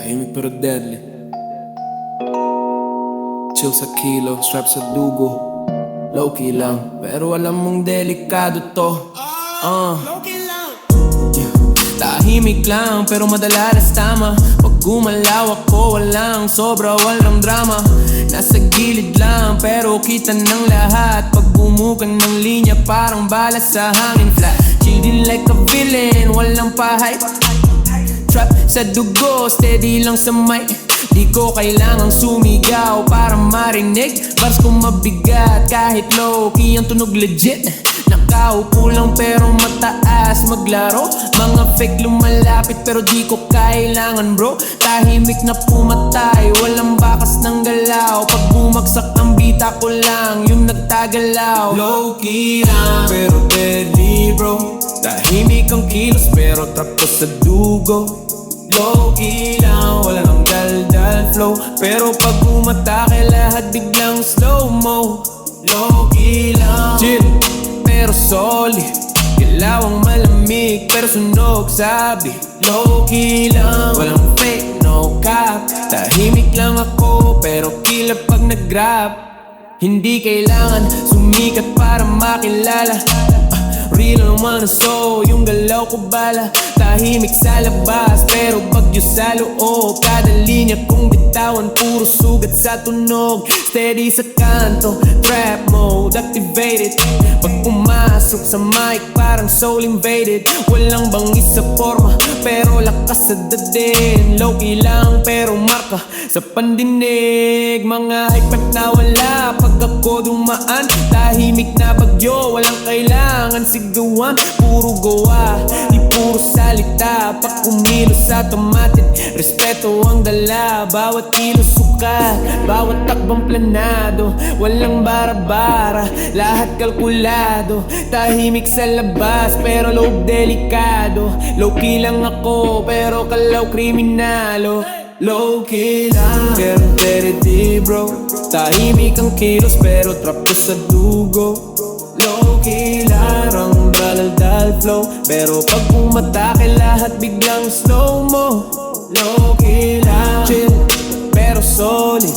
Tahimik pero deadly. Chill sa kilo, strap sa dugo. Low-key lang, pero alam mong delikado to. Uh. Yeah. Tahimik lang, pero madalas tama. Pag gumalaw ako, walang sobra, walang drama. Nasa gilid lang, pero kita ng lahat. Pag bumukan ng linya, parang bala sa hangin. Flat. Chill din like a villain, walang pahay Trap sa dugo, steady lang sa mic. Di ko kailangang sumigaw para marinig. Bars ko mabigat kahit low-key ang tunog legit. Nakaupo lang pero mataas maglaro. Mga fake lumalapit pero di ko kailangan bro. Tahimik na pumatay, walang bakas ng galaw. Pag bumagsak ang bita ko lang, yung nagtagalaw. Low-key lang pero deadly bro Tahimik ang kilos pero tapos sa dugo. Low-key lang, wala nang dal-dal flow. Pero pag umatake lahat biglang slow-mo. Low-key lang Chill, pero solid. Kilawang malamig, pero sunog sabi. Low-key lang, walang fake, no cap. Tahimik lang ako, pero killer pag nag-rap. Hindi kailangan sumikat para makilala Real naman ang soul, yung galaw ko bala. Tahimik sa labas, pero bagyo sa loob. Kada linya kong bitawan, puro sugat sa tunog. Steady sa kanto, trap mode activated. Pag pumasok sa mic, parang soul invaded. Walang bangis sa forma, pero lakas sa dadin. Low-key lang, pero marka sa pandinig. Mga hype na wala, pag ako dumaan Tahimik na bagyo, walang kailangan sigawan Puro gawa, di puro salita. Pag kumilos automatic, respeto ang dala. Bawat kilos sukat, bawat takbang planado. Walang bara-bara, lahat kalkulado. Tahimik sa labas, pero loob delikado. Low-key lang ako, pero kalaw kriminalo. Low-key lang, pero dirty bro. Tahimik ang kilos, pero trap ko sa dugo. Low-key lang, ang dal-dal flow. Pero pag umatake lahat biglang slow-mo Low-key lang, chill, pero solid.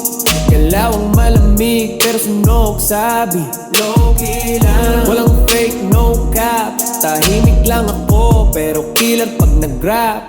Kalawang malamig, pero sunog sabi. Low-key lang, walang fake, no cap. Tahimik lang ako, pero killer pag nag-rap.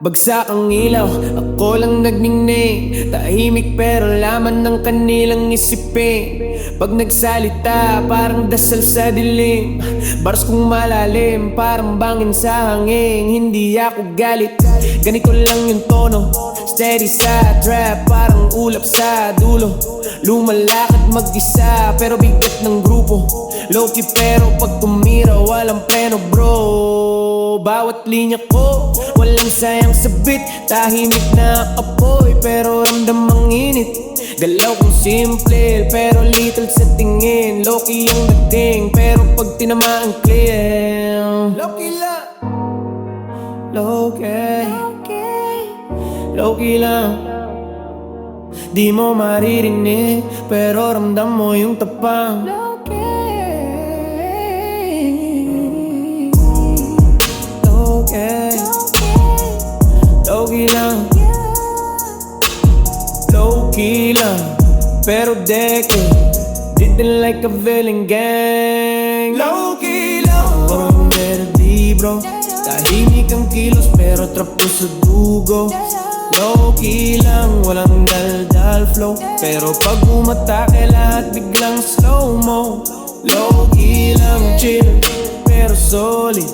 Bagsak ang ilaw, ako lang nagningne Tahimik pero laman ng kanilang isipin Pag nagsalita, parang dasal sa dilim. Bars kong malalim, parang bangin sa hangin. Hindi ako galit, ganito lang yung tono. Steady sa trap, parang ulap sa dulo. Lumalakad mag-isa, pero bigat ng grupo. Low-key pero pag tumira, walang pleno bro. Bawat linya ko, walang sayang sa beat. Tahimik na apoy, pero ramdam ang init Galaw ko simple, pero little sa tingin. Low-key yung dating, pero pag tinamaan clear. Low-key lang Low-key Low-key lang Di mo maririnig, pero ramdam mo yung tapang Low-key Pero deke Didn't like a villain gang. Low-key lang Parang melody bro. Tahimik ang kilos pero trap ko sa dugo. Low-key lang, walang dal-dal flow. Pero pag umatake lahat biglang slow-mo. Low-key lang, chill, pero solid.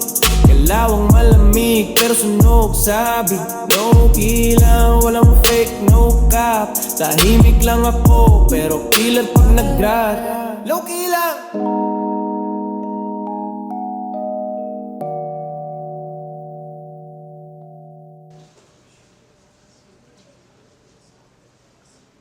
Kalawang malamig pero sunog sabi. Low-key lang, walang Tahimik lang ako pero killer pag nag-rap. Low-key lang